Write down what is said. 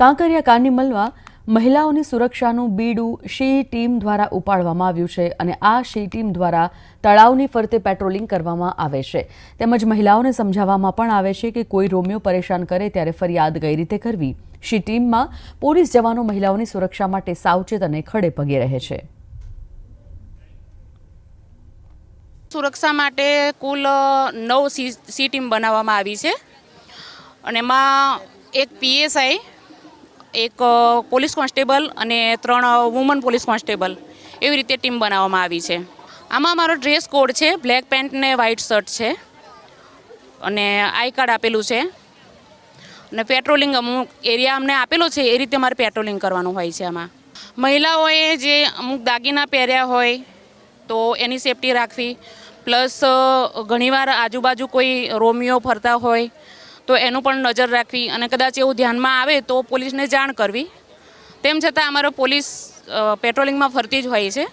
કાંકરિયા કાર્નિમલમાં મહિલાઓની સુરક્ષાનું બીડું she team દ્વારા ઉપાડવામાં આવ્યું છે અને આ શી ટીમ દ્વારા તળાવની ફરતે પેટ્રોલિંગ કરવામાં આવે છે. તેમજ મહિલાઓને સમજાવવામાં પણ આવે છે કે કોઈ રોમિયો પરેશાન કરે ત્યારે ફરિયાદ કઈ રીતે કરવી? શી ટીમમાં પોલીસ જવાનો મહિલાઓની સુરક્ષા માટે સાવચેત અને ખડે પગે રહે છે. સુરક્ષા માટે કુલ નવ સી ટીમ બનાવવામાં આવી છે. અને એમાં એક પીએસઆઈ એક પોલીસ કોન્સ્ટેબલ અને ત્રણ વુમન પોલીસ કોન્સ્ટેબલ એવી રીતે ટીમ બનાવવામાં આવી છે. આમાં મારો ડ્રેસ કોડ છે, બ્લેક પેન્ટ ને વ્હાઇટ શર્ટ છે. અને આઈ કાર્ડ આપેલું છે. અને પેટ્રોલિંગ અમુક એરિયા અમને આપેલો છે, એ રીતે મારે પેટ્રોલિંગ કરવાનું હોય છે આમાં. મહિલાઓએ જે અમુક દાગીના પહેર્યા હોય, તો એની સેફટી રાખવી. પ્લસ ઘણીવાર આજુબાજુ કોઈ રોમિયો ફરતા હોય તો એનું પણ નજર રાખવી અને કદાચ એવું ધ્યાનમાં આવે તો પોલીસને જાણ કરવી. તેમ છતાં અમારો પોલીસ પેટ્રોલિંગમાં ફરતી જ હોય છે.